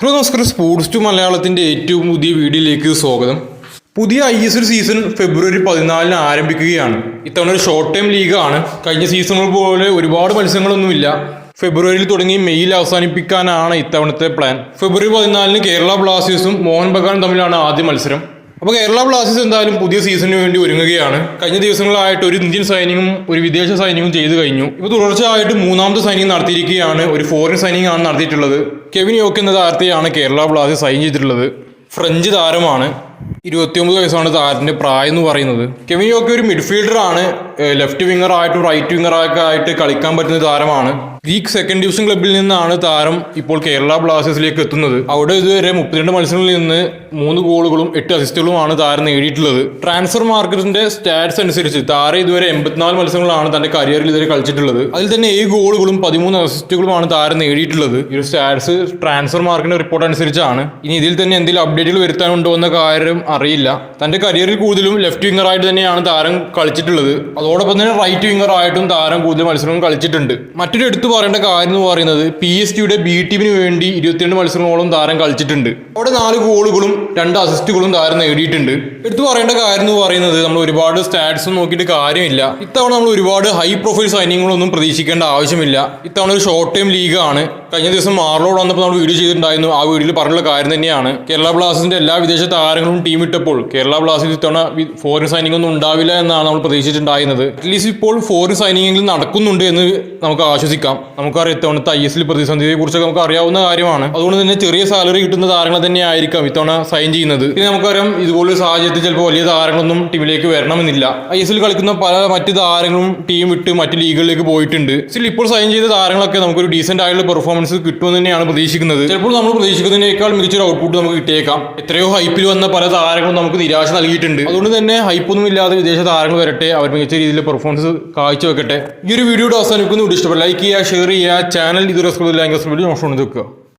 Hello നമസ്കാരം. Sports to മലയാളത്തിന്റെ ഏറ്റവും പുതിയ വീഡിയോയിലേക്ക് സ്വാഗതം. പുതിയ I S L season February പതിനാലിന് ആരംഭിക്കുകയാണ്. ഇത്തവണ ഒരു ഷോർട്ട് ടൈം ലീഗാണ് കഴിഞ്ഞ സീസണുകൾ പോലെ ഒരുപാട് മത്സരങ്ങളൊന്നുമില്ല. ഫെബ്രുവരിയിൽ തുടങ്ങി മെയ്യിൽ അവസാനിപ്പിക്കാനാണ് ഇത്തവണത്തെ പ്ലാൻ ഫെബ്രുവരി പതിനാലിന് കേരള ബ്ലാസ്റ്റേഴ്സും മോഹൻ ബഗാൻ തമ്മിലാണ് ആദ്യ മത്സരം. അപ്പോൾ കേരള ബ്ലാസ്റ്റേഴ്സ് എന്തായാലും പുതിയ സീസണിന് വേണ്ടി ഒരുങ്ങുകയാണ്. കഴിഞ്ഞ ദിവസങ്ങളായിട്ട് ഒരു ഇന്ത്യൻ സൈനിങ്ങും ഒരു വിദേശ സൈനിങ്ങും ചെയ്തു കഴിഞ്ഞു. ഇപ്പോൾ തുടർച്ചയായിട്ട് മൂന്നാമത്തെ സൈനിങ് നടത്തിയിരിക്കുകയാണ്. ഒരു ഫോറിൻ സൈനിങ് ആണ് നടത്തിയിട്ടുള്ളത്. കെവിൻ യോക്ക് എന്ന താരത്തെയാണ് കേരള ബ്ലാസ്റ്റേഴ്സ് സൈൻ ചെയ്തിട്ടുള്ളത്. ഫ്രഞ്ച് താരമാണ്. ഇരുപത്തിയൊമ്പത് വയസ്സാണ് താരത്തിന്റെ പ്രായം എന്ന് പറയുന്നത്. കെവിൻ യോക്ക് ഒരു മിഡ്ഫീൽഡർ ആണ് ലെഫ്റ്റ് വിങ്ങർ ആയിട്ടും റൈറ്റ് വിങ്ങർ ആയിട്ട് കളിക്കാൻ പറ്റുന്ന താരമാണ്. ഗ്രീക്ക് സെക്കൻഡ് ഡിവിഷൻ ക്ലബിൽ നിന്നാണ് താരം ഇപ്പോൾ കേരള ബ്ലാസ്റ്റേഴ്സിലേക്ക് എത്തുന്നത്. അവിടെ ഇതുവരെ മുപ്പത്തിരണ്ട് മത്സരങ്ങളിൽ നിന്ന് മൂന്ന് ഗോളുകളും എട്ട് അസിസ്റ്റുകളുമാണ് താരം നേടിയിട്ടുള്ളത്. ട്രാൻസ്ഫർ മാർക്കറ്റിന്റെ സ്റ്റാറ്റ്സ് അനുസരിച്ച് താരം ഇതുവരെ എൺപത്തിനാല് മത്സരങ്ങളാണ് തന്റെ കരിയറിൽ ഇതുവരെ കളിച്ചിട്ടുള്ളത്. അതിൽ തന്നെ ഏഴ് ഗോളുകളും പതിമൂന്ന് അസിസ്റ്റുകളുമാണ് താരം നേടിയിട്ടുള്ളത്. ഈ ഒരു സ്റ്റാറ്റ്സ് ട്രാൻസ്ഫർ മാർക്കറ്റിന്റെ റിപ്പോർട്ട് അനുസരിച്ചാണ്. ഇനി ഇതിൽ തന്നെ എന്തെങ്കിലും അപ്ഡേറ്റുകൾ വരുത്താനുണ്ടോ എന്ന കാര്യം അറിയില്ല. തന്റെ കരിയറിൽ കൂടുതലും ലെഫ്റ്റ് വിംഗർ ആയിട്ട് തന്നെയാണ് താരം കളിച്ചിട്ടുള്ളത്. അതോടൊപ്പം തന്നെ റൈറ്റ് വിംഗർ ആയിട്ടും താരം കൂടുതൽ മത്സരങ്ങൾ കളിച്ചിട്ടുണ്ട്. മറ്റൊരു എടുത്തു പറയേണ്ട കാര്യം എന്ന് പറയുന്നത് പി എസ് ടിയുടെ ബി ടീമിന് വേണ്ടി ഇരുപത്തിരണ്ട് മത്സരങ്ങളോളം താരം കളിച്ചിട്ടുണ്ട്. അവിടെ നാല് ഗോളുകളും രണ്ട് അസിസ്റ്റുകളും താരം നേടിയിട്ടുണ്ട്. എടുത്തു പറയേണ്ട കാര്യം എന്ന് പറയുന്നത് നമ്മൾ ഒരുപാട് സ്റ്റാറ്റ്സ് നോക്കിയിട്ട് കാര്യമില്ല. ഇത്തവണ നമ്മൾ ഒരുപാട് ഹൈ പ്രൊഫൈൽ സൈനികങ്ങളൊന്നും പ്രതീക്ഷിക്കേണ്ട ആവശ്യമില്ല. ഇത്തവണ ഒരു ഷോർട്ട് ടൈം ലീഗാണ് കഴിഞ്ഞ ദിവസം മാർലോഡ് വന്നപ്പോൾ നമ്മൾ വീഡിയോ ചെയ്തിട്ടുണ്ടായിരുന്നു. ആ വീഡിയോയിൽ പറഞ്ഞുള്ള കാര്യം തന്നെയാണ്. കേരള ബ്ലാസ്റ്റേഴ്സിന്റെ എല്ലാ വിദേശ താരങ്ങളും ടീം ഇട്ടപ്പോൾ കേരള ബ്ലാസ്റ്റേഴ്സ് ഇത്തവണ ഫോറിൻ സൈനിങ് ഒന്നും ഉണ്ടാവില്ല എന്നാണ് നമ്മൾ പ്രതീക്ഷിച്ചിട്ടുണ്ടായിരുന്നത്. അറ്റ്ലീസ്റ്റ് ഇപ്പോൾ ഫോറിൻ സൈനിങ്ങെങ്കിലും നടക്കുന്നുണ്ട് എന്ന് നമുക്ക് ആശ്വസിക്കാം. നമുക്കറിയാം ഇത്തവണ ഐ എസ് എൽ പ്രതിസന്ധിയെ കുറിച്ചൊക്കെ നമുക്ക് അറിയാവുന്ന കാര്യമാണ്. അതുകൊണ്ട് തന്നെ ചെറിയ സാലറി കിട്ടുന്ന താരങ്ങൾ തന്നെ ആയിരിക്കാം ഇത്തവണ സൈൻ ചെയ്യുന്നത്. ഇനി നമുക്കറിയാം ഇതുപോലൊരു സാഹചര്യത്തിൽ ചിലപ്പോൾ വലിയ താരങ്ങളൊന്നും ടീമിലേക്ക് വരണമെന്നില്ല. ഐ എസ് എൽ കളിക്കുന്ന പല മറ്റ് താരങ്ങളും ടീം വിട്ട് മറ്റ് ലീഗുകളിലേക്ക് പോയിട്ടുണ്ട്. സ്റ്റിൽ ഇപ്പോൾ സൈൻ ചെയ്ത താരങ്ങളൊക്കെ നമുക്കൊരു ഡീസെന്റ് ആയിട്ടുള്ള പെർഫോമൻസ് കിട്ടുമെന്ന് തന്നെയാണ് പ്രതീക്ഷിക്കുന്നത്. ചിലപ്പോൾ നമ്മൾ പ്രതീക്ഷിക്കുന്നതിനേക്കാൾ മികച്ചൊരു ഔട്ട്പുട്ട് നമുക്ക് കിട്ടിയേക്കാം. എത്രയോ ഹൈപ്പിൽ വന്ന പല താരങ്ങളും നമുക്ക് നിരാശ നൽകിയിട്ടുണ്ട്. അതുകൊണ്ട് തന്നെ ഹൈപ്പൊന്നും ഇല്ലാതെ വിദേശ താരങ്ങൾ വരട്ടെ. അവർ മികച്ച രീതിയിൽ പെർഫോമൻസ് കാഴ്ചവെക്കട്ടെ. ഈ ഒരു വീഡിയോയുടെ അവസാനിക്കുന്നു ഇഷ്ടപ്പെട്ട ലൈക്ക് ചെയ്യുക ഷെയർ ചെയ്യുക. ചാനൽ ഇതുവരെ സബ്സ്ക്രൈബ് സബ്സ്ക്രൈബ് ചെയ്ത് നോട്ട് വെക്കുക